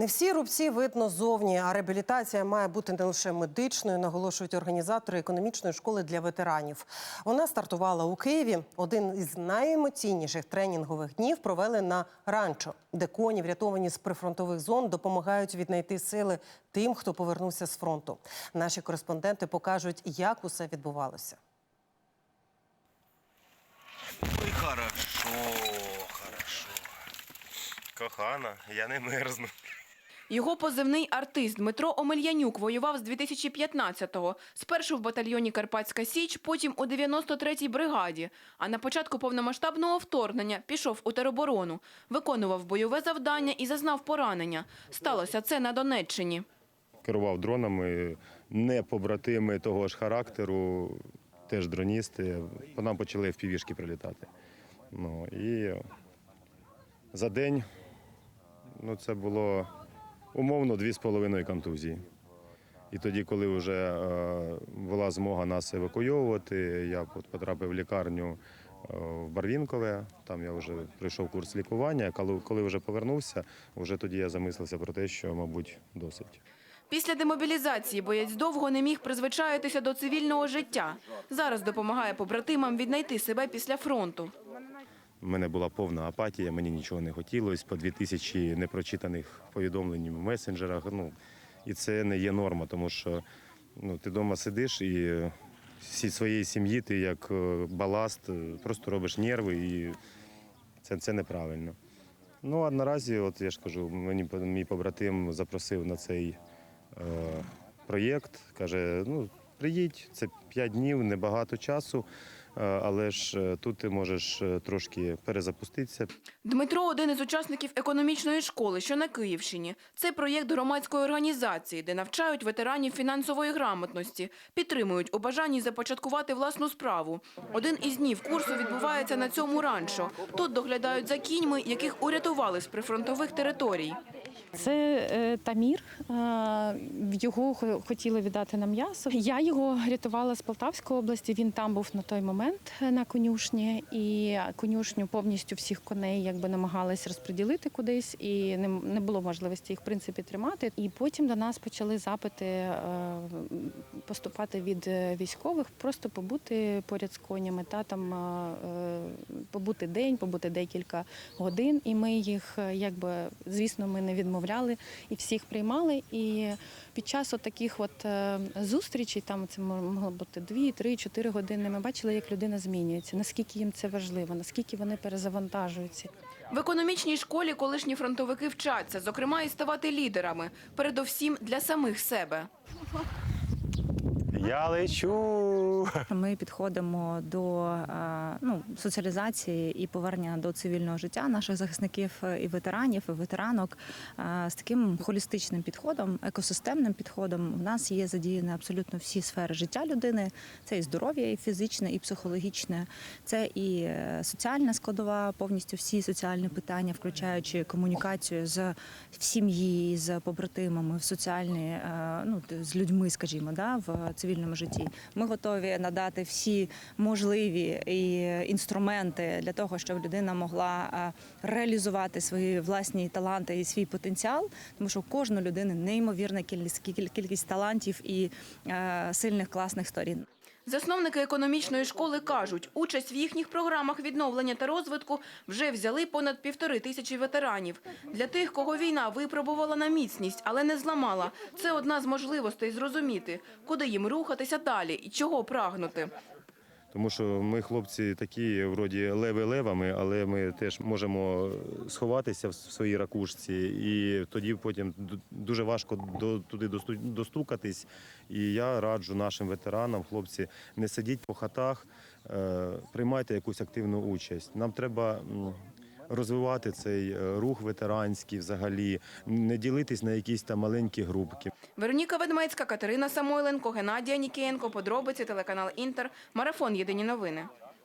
Не всі рубці видно зовні, а реабілітація має бути не лише медичною, наголошують організатори економічної школи для ветеранів. Вона стартувала у Києві. Один із найемоційніших тренінгових днів провели на ранчо, де коні, врятовані з прифронтових зон, допомагають віднайти сили тим, хто повернувся з фронту. Наші кореспонденти покажуть, як усе відбувалося. Хорошо, хорошо. Кохана, я не мерзну. Його позивний артист Дмитро Омельянюк воював з 2015-го. Спершу в батальйоні Карпатська Січ, потім у 93-й бригаді. А на початку повномасштабного вторгнення пішов у тероборону, виконував бойове завдання і зазнав поранення. Сталося це на Донеччині. керував дронами, не побратими того ж характеру, теж дроністи. По нам почали в півішки прилітати. Ну, і за день ну, це було умовно дві з половиною контузії. І тоді, коли вже е, була змога нас евакуйовувати, я потрапив в лікарню е, в Барвінкове. Там я вже пройшов курс лікування. Коли вже повернувся, вже тоді я замислився про те, що, мабуть, досить. Після демобілізації боєць довго не міг призвичаїтися до цивільного життя. Зараз допомагає побратимам віднайти себе після фронту. У мене була повна апатія, мені нічого не хотілося, по дві тисячі непрочитаних повідомлень в месенджерах. Ну, і це не є норма, тому що ну, ти вдома сидиш і всі своєї сім'ї ти як е, баласт, е, просто робиш нерви, і це, це неправильно. Ну, а наразі, от я ж кажу, мені мій побратим запросив на цей е, проєкт. Каже: ну, приїдь, це 5 днів, небагато часу, але ж е, тут ти можеш е, трошки перезапуститися, Дмитро один із учасників економічної школи, що на Київщині. Це проєкт громадської організації, де навчають ветеранів фінансової грамотності, підтримують у бажанні започаткувати власну справу. Один із днів курсу відбувається на цьому ранчо. Тут доглядають за кіньми, яких урятували з прифронтових територій. Це е, Тамір. Е, його хотіли віддати на м'ясо. Я його рятувала з Полтавської області. Він там був на той момент е, на конюшні, і конюшню повністю всіх коней якби намагались розподілити кудись, і не, було можливості їх в принципі тримати. І потім до нас почали запити поступати від військових, просто побути поряд з конями, та там побути день, побути декілька годин. І ми їх, якби звісно, ми не відмовляли і всіх приймали. І під час таких от е, зустрічей, там це мо- могло бути дві, три, чотири години. Ми бачили, як людина змінюється, наскільки їм це важливо, наскільки вони перезавантажуються. В економічній школі колишні фронтовики вчаться, зокрема, і ставати лідерами, передовсім для самих себе. Я лечу. Ми підходимо до е, ну, соціалізації і повернення до цивільного життя наших захисників і ветеранів, і ветеранок е, з таким холістичним підходом, екосистемним підходом. У нас є задіяні абсолютно всі сфери життя людини. Це і здоров'я, і фізичне, і психологічне, це і е, соціальна складова, повністю всі соціальні питання, включаючи комунікацію з в сім'ї, з побратимами, в соціальні, ну з людьми, скажімо, да, в цивільному житті. Ми готові надати всі можливі інструменти для того, щоб людина могла е, реалізувати свої власні таланти і свій потенціал, тому що у кожної людини неймовірна кількість кількість талантів і е, сильних класних сторін. Засновники економічної школи кажуть, участь в їхніх програмах відновлення та розвитку вже взяли понад півтори тисячі ветеранів. Для тих, кого війна випробувала на міцність, але не зламала, це одна з можливостей зрозуміти, куди їм рухатися далі і чого прагнути. Тому що ми, хлопці, такі, вроді, леви левами, але ми теж можемо сховатися в своїй ракушці, і тоді потім дуже важко до, туди досту- достукатись. І я раджу нашим ветеранам, хлопці, не сидіть по хатах, е, приймайте якусь активну участь. Нам треба. Розвивати цей е, рух ветеранський взагалі, не ділитись на якісь там маленькі групки. Вероніка Ведмецька, Катерина Самойленко, Геннадія Нікієнко, подробиці, телеканал Інтер, марафон Єдині новини.